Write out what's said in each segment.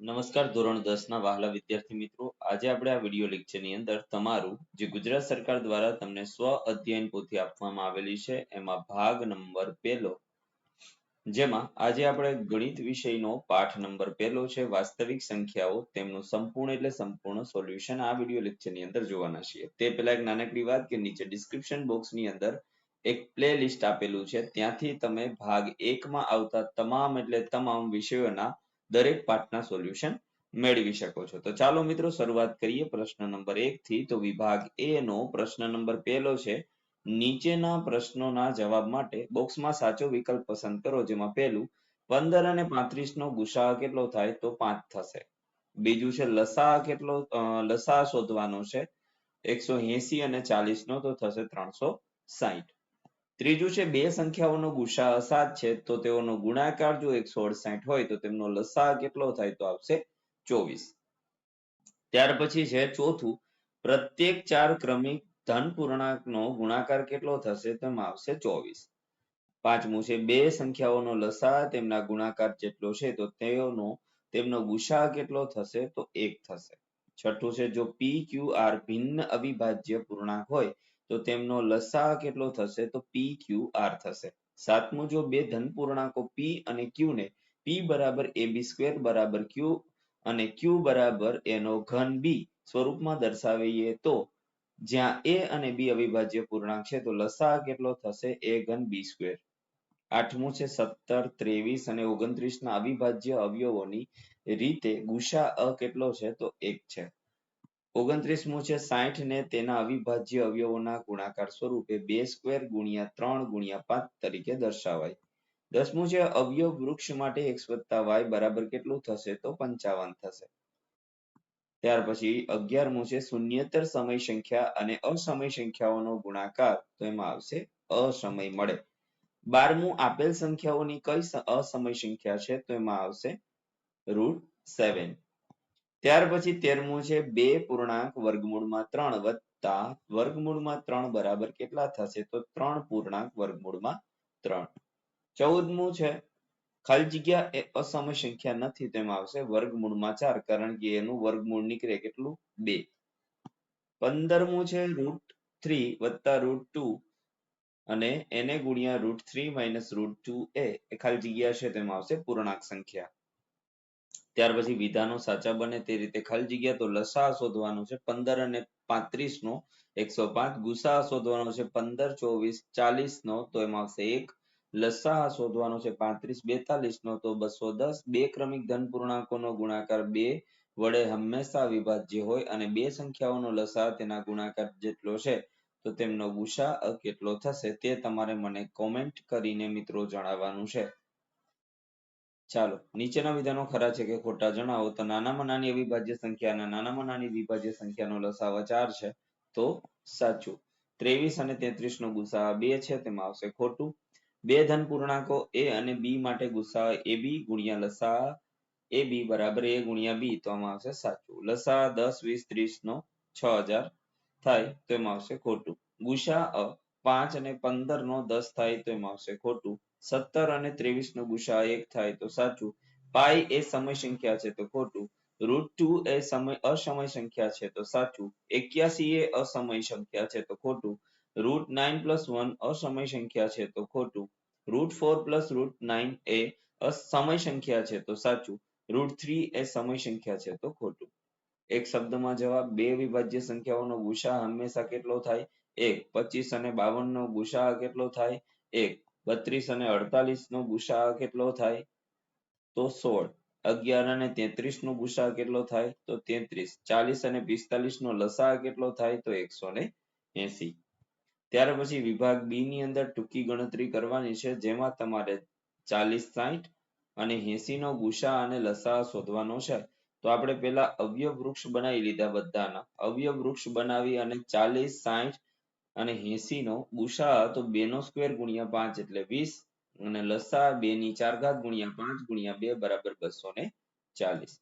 નમસ્કાર, ધોરણ દસ ના વહાલા વિદ્યાર્થી મિત્રો. આજે આપણે આ વીડિયો લેક્ચરની અંદર તમારું, જે ગુજરાત સરકાર દ્વારા તમને સ્વ અધ્યયન પોથી આપવામાં આવેલી છે, એમાં ભાગ નંબર પહેલો. જેમાં આજે આપણે ગણિત વિષયનો પાઠ નંબર પહેલો છે, વાસ્તવિક સંખ્યાઓ, તેમનું સંપૂર્ણ એટલે સંપૂર્ણ સોલ્યુશન આ વીડિયો લેક્ચરની અંદર જોવાના છીએ. તે પહેલા એક નાનકડી વાત કે નીચે ડિસ્ક્રિપ્શન બોક્સની અંદર એક playlist આપેલું છે. ત્યાંથી તમે ભાગ એકમાં આવતા તમામ એટલે તમામ વિષયોના દરેક પાઠના સોલ્યુશન મેળવી શકો છો. તો ચાલો મિત્રો શરૂઆત કરીએ પ્રશ્ન નંબર એક થી. તો વિભાગ એ નો પ્રશ્ન નંબર પહેલો છે, નીચેના પ્રશ્નોના જવાબ માટે બોક્સમાં સાચો વિકલ્પ પસંદ કરો, જેમાં પહેલું, પંદર અને પાંત્રીસ નો ગુસા કેટલો થાય? તો પાંચ થશે. બીજું છે લસા કેટલો લસા શોધવાનો છે, એકસો એસી અને ચાલીસ નો તો થશે ત્રણસો સાહીઠ. ત્રીજું છે, બે સંખ્યાઓનો ગુસા સાત છે, તો તેઓનો ગુણાકાર જો એકસો અડસાઠ હોય, તો તેમનો લસા કેટલો થાય તો આવશે ચોવીસ. ત્યાર પછી છે, ચોથું, પ્રત્યેક ચાર ક્રમિક ધન પૂર્ણાંકનો ગુણાકાર કેટલો થશે, તેમાં આવશે ચોવીસ. પાંચમું છે, બે સંખ્યાઓનો લસા તેમના ગુણાકાર જેટલો છે, તો તેઓનો, તેમનો ગુસા કેટલો થશે, તો એક થશે. છઠ્ઠું છે, જો પી ક્યુ આર ભિન્ન અવિભાજ્ય પૂર્ણાંક હોય તો તેમનો લસા કેટલો થશે? તો પી ક્યુ આર થશે. સાતમું જો બે ધન પૂર્ણાંકો પી અને ક્યુ ને પી બરાબર ab સ્ક્વેર બરાબર ક્યુ અને ક્યુ બરાબર એનો ઘન બી સ્વરૂપમાં દર્શાવીએ તો જ્યાં એ અને બી અવિભાજ્ય પૂર્ણાંક છે, તો લસા કેટલો થશે? એ ઘન બી સ્ક્વેર આઠમું છે સત્તર, ત્રેવીસ અને ઓગણત્રીસ ના અવિભાજ્ય અવયવોની રીતે ગુસા અ કેટલો છે? તો એક છે. ઓગણત્રીસમું છે સાઠ ને તેના અવિભાજ્ય અવયવોના ગુણાકાર સ્વરૂપે બે સ્ક્વેર ગુણ્યા ત્રણ ગુણ્યા પાંચ તરીકે દર્શાવાય. દસમું છે અવયવ વૃક્ષ માટે એક્સ વત્તા વાય બરાબર કેટલું થશે તો પંચાવન થશે. ત્યાર પછી અગિયારમું છે શૂન્યતર સમય સંખ્યા અને અસમય સંખ્યાઓનો ગુણાકાર તો એમાં આવશે અસમય મળે. બારમું આપેલ સંખ્યાઓની કઈ અસમય સંખ્યા છે તો એમાં આવશે રૂટ સેવન. ત્યાર પછી તેરમું છે બે પૂર્ણાંક વર્ગમૂળમાં ત્રણ વત્તા વર્ગમૂળમાં ત્રણ બરાબર કેટલા થશે? તો ત્રણ પૂર્ણાંક વર્ગમૂળમાં ત્રણ. ચૌદમું છે, ખાલી જગ્યા એ અસમ સંખ્યા નથી તેમાં આવશે વર્ગમૂળમાં ચાર, કારણ કે એનું વર્ગમૂળ નીકળે કેટલું? બે. પંદરમું છે રૂટ થ્રી વત્તા રૂટ ટુ અને એને ગુણ્યા root three minus root two એ ખાલી જગ્યા છે તેમાં આવશે પૂર્ણાંક સંખ્યા. ત્યાર પછી વિધાનો સાચા બને તે રીતે ખાલી જગ્યા તો લસા શોધવાનો છે, પંદર અને પાંત્રીસ નો એકસો પાંચ, ગુસા શોધવાનો છે, પંદર, ચોવીસ ચાલીસ નો તો એમાં આવશે એક, લસા શોધવાનો છે, પાંત્રીસ બેતાલીસ નો તો બસો દસ, બે ક્રમિક ધન પૂર્ણાંકોનો ગુણાકાર બે વડે હંમેશા વિભાજ્ય હોય અને બે સંખ્યાઓનો લસા તેના ગુણાકાર જેટલો છે, તો તેમનો ગુસા કેટલો થશે તે તમારે મને કોમેન્ટ કરીને મિત્રો જણાવવાનું છે. ચાલો, નીચેના વિધાનો ખરા છે કે ખોટા જણાવો? તો નાનામાં નાની અવિભાજ્ય સંખ્યા નાનામાં નાની વિભાજ્ય સંખ્યાનો લસાવા ચાર છે. તો સાચું. ત્રેવીસ અને તેત્રીસ નો ગુસા બે છે, તેમાં આવશે ખોટું. બે ધન પૂર્ણાંકો એ અને બી માટે ગુસા ab ગુણ્યા લસા એ બી બરાબર એ ગુણ્યા બી, તો આમાં આવશે સાચું. લસા દસ, વીસ ત્રીસ નો છ હજાર થાય, તો એમાં આવશે ખોટું. ગુસા પાંચ અને પંદર નો દસ થાય, તો એમાં આવશે ખોટું. સત્તર અને ત્રેવીસ નો ગુસા એક થાય તો સાચું. પાઈ એ સમય સંખ્યા છે તો ખોટું. રૂટ ટુ એ સમય, અસમય સંખ્યા છે તો સાચું. એક્યાસી એ અસમય સંખ્યા છે તો ખોટું. રૂટ નાઇન પ્લસ વન, અસમય સંખ્યા છે તો ખોટું. Root four plus root nine એ અસમય સંખ્યા છે તો સાચું. રૂટ થ્રી એ સમય સંખ્યા છે તો ખોટું. એક શબ્દમાં જવાબ, બે વિભાજ્ય સંખ્યાઓનો ગુસા હંમેશા કેટલો થાય? એક. પચીસ અને બાવન નો ગુસા કેટલો થાય? એક. બત્રીસ અને અડતાલીસ નો ગુસા કેટલો થાય? તો સોળ. અગિયાર અને તેત્રીસ નો ગુસા કેટલો થાય? તો તેત્રીસ. ચાલીસ અને પિસ્તાલીસ નો લસા કેટલો થાય? તો એકસો ને એસી. ત્યાર પછી વિભાગ બી ની અંદર ટૂંકી ગણતરી કરવાની છે, જેમાં તમારે ચાલીસ સાહીઠ અને એસી નો ગુસા અને લસા શોધવાનો છે. તો આપણે પેલા અવયવ વૃક્ષ બનાવી લીધા બધાના. અવયવ વૃક્ષ બનાવી અને ચાલીસ સાહીઠ અને એસી નો ગુસા તો બે નો સ્ક્વેર ગુણ્યા પાંચ એટલે વીસ અને લસા બે ની ચાર ઘાત ગુણ્યા પાંચ ગુણ્યા બે બરાબર બસો ને ચાલીસ.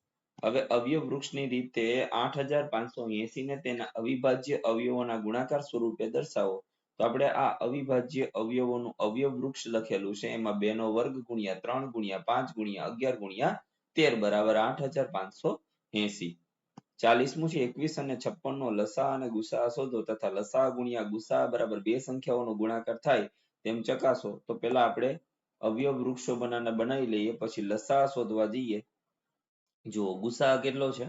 હવે અવયવ વૃક્ષની રીતે આઠ હજાર પાંચસો એસી ને તેના અવિભાજ્ય અવયવોના ગુણાકાર સ્વરૂપે દર્શાવો. તો આપણે આ અવિભાજ્ય અવયવોનું અવયવ વૃક્ષ લખેલું છે. એમાં બે નો વર્ગ ગુણ્યા ત્રણ ગુણ્યા પાંચ ગુણ્યા અગિયાર ગુણ્યા તેર બરાબર આઠ હજાર પાંચસો એસી. ચાલીસમું છે, એકવીસ અને છપ્પન નો લસા અને ગુસા શોધો તથા લસા ગુણ્યા ગુસા બરાબર બે સંખ્યાઓનો ગુણાકાર થાય તેમ ચકાસો. તો પેલા આપણે અવયવ વૃક્ષો બનાના બનાવી લઈએ, પછી લસા શોધવા જઈએ. જુઓ, ગુસા કેટલો છે?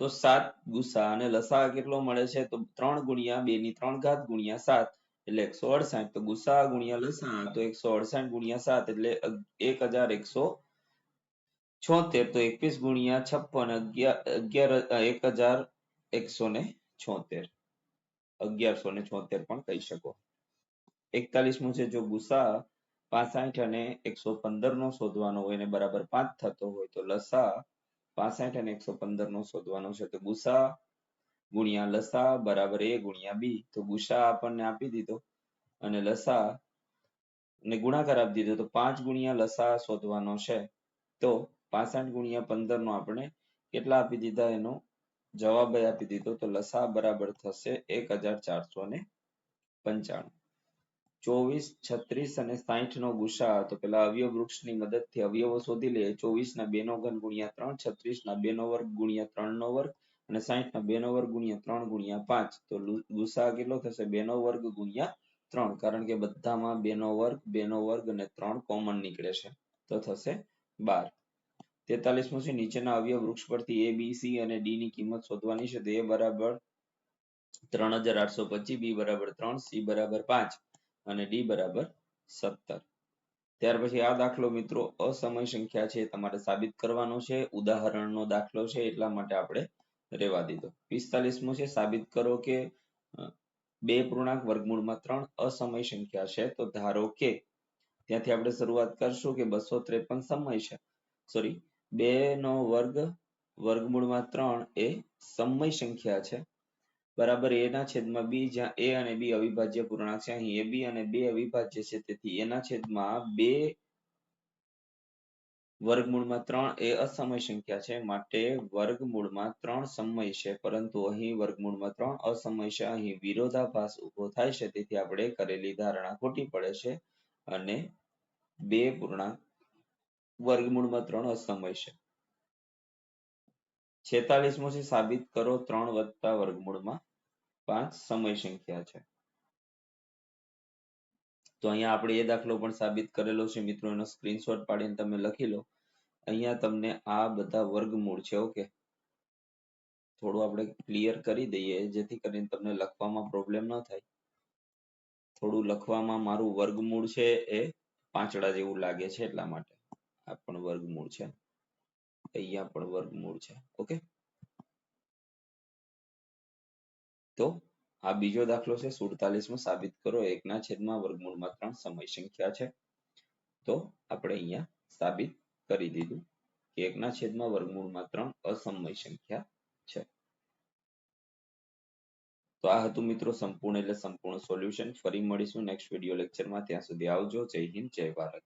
તો સાત ગુસા અને લસા કેટલો મળે છે? તો ત્રણ ગુણ્યા બે ની ત્રણ ઘાત ગુણ્યા સાત એટલે એકસો અડસાઠ. તો ગુસા ગુણ્યા લસા, તો એકસો અડસાઠ ગુણ્યા સાત એટલે એક હજાર એકસો છોતેર તો એકવીસ ગુણ્યા છપ્પન અગિયાર એક હજાર એકસો ને છોતેર. અગિયારસો ને છોતેર પણ કહી શકો. એકતાલીસમું છે જો ગુસા પાસઠ અને એકસો પંદર નો શોધવાનો હોય અને બરાબર પાંચ થતો હોય તો લસા પાસઠ અને એકસો પંદર નો શોધવાનો છે. તો ગુસા ગુણ્યા લસા બરાબર એ ગુણ્યા બી. તો ગુસા આપણને આપી દીધો અને લસા ને ગુણાકાર આપી દીધો. તો પાંચ ગુણ્યા લસા શોધવાનો છે. તો પાસઠ ગુણ્યા પંદર નો આપણે કેટલા આપી દીધા એનો જવાબ આપી દીધો તો લસા બરાબર થશે એક પંચાણું. ચોવીસ, છત્રીસ અને સાહીઠ નો ગુસા તો પેલા અવયવ વૃક્ષની મદદથી અવયવો શોધી લઈએ. ચોવીસ ના બે નો ઘન ગુણ્યા ત્રણ, છત્રીસ ના બે નો વર્ગ ગુણ્યા ત્રણ નો વર્ગ અને સાહીઠ ના બે નો વર્ગ ગુણ્યા ત્રણ ગુણ્યા પાંચ. તો ગુસા કેટલો થશે? બે નો વર્ગ ગુણ્યા ત્રણ. કારણ કે બધામાં બે નો વર્ગ, બે નો વર્ગ અને ત્રણ કોમન નીકળે છે. તો થશે બાર. તેતાલીસ મો છે નીચેના અવયવ વૃક્ષ પરથી એ બી સી અને ડી ની કિંમત શોધવાની છે. તો એ બરાબર ત્રણ હજાર આઠસો પચીસ બી બરાબર ત્રણ સી બરાબર પાંચ અને ડી બરાબર સત્તર. ત્યાર પછી આ દાખલો મિત્રો અસમય સંખ્યા છે તમારે સાબિત કરવાનો છે. ઉદાહરણનો દાખલો છે, એટલા માટે આપણે રેવા દીધો. પિસ્તાલીસ મુ છે, સાબિત કરો કે બે પૂર્ણાંક વર્ગમૂળમાં ત્રણ અસમય સંખ્યા છે. તો ધારો કે, ત્યાંથી આપણે શરૂઆત કરશું કે બસો ત્રેપન સમય છે. સોરી બે નો વર્ગ, વર્ગમૂળમાં ત્રણ એ સમય સંખ્યા છે. બરાબર a ના છેદમાં બી, જ્યાં એ અને બી અવિભાજ્ય પૂર્ણાંક છે. અહીં ab અને બે અવિભાજ્ય છે. તેથી એના છેદમાં બે વર્ગમૂળમાં ત્રણ એ અસમય સંખ્યા છે. માટે વર્ગમૂળમાં ત્રણ સમય છે. પરંતુ અહીં વર્ગમૂળમાં ત્રણ અસમય છે. અહીં વિરોધાભાસ ઊભો થાય છે. તેથી આપણે કરેલી ધારણા ખોટી પડે છે. અને બે પૂર્ણાંક વર્ગમૂળમાં ત્રણ અસમય છે. છેતાલીસમો છે સાબિત કરો ત્રણ વત્તા વર્ગમૂળમાં પાંચ સમય સંખ્યા છે. તો અહીંયા આપણે એ દાખલો પણ સાબિત કરેલો છે. મિત્રો, એનો સ્ક્રીનશોટ પાડીને તમે લખી લો. અહીંયા તમને આ બધા વર્ગમૂળ છે, ઓકે? થોડું આપણે ક્લિયર કરી દઈએ, જેથી કરીને તમને લખવામાં પ્રોબ્લેમ ન થાય. થોડું લખવામાં મારું વર્ગમૂળ છે એ પાંચડા જેવું લાગે છે એટલા માટે. વર્ગમૂળ છે. અહીંયા પણ વર્ગમૂળ છે. ઓકે? તો આ બીજો દાખલો છે સુડતાલીસ સાબિત કરો. એકના છેદમાં વર્ગમૂળમાં ત્રણ સમય સંખ્યા છે. તો આપણે અહીંયા સાબિત કરી દીધું કે એકના છેદમાં વર્ગમૂળમાં ત્રણ અસમય સંખ્યા છે. તો આ હતું મિત્રો સંપૂર્ણ એટલે સંપૂર્ણ સોલ્યુશન. ફરી મળીશું નેક્સ્ટ વીડિયો લેક્ચરમાં. ત્યાં સુધી આવજો. જય હિન્દ, જય ભારત.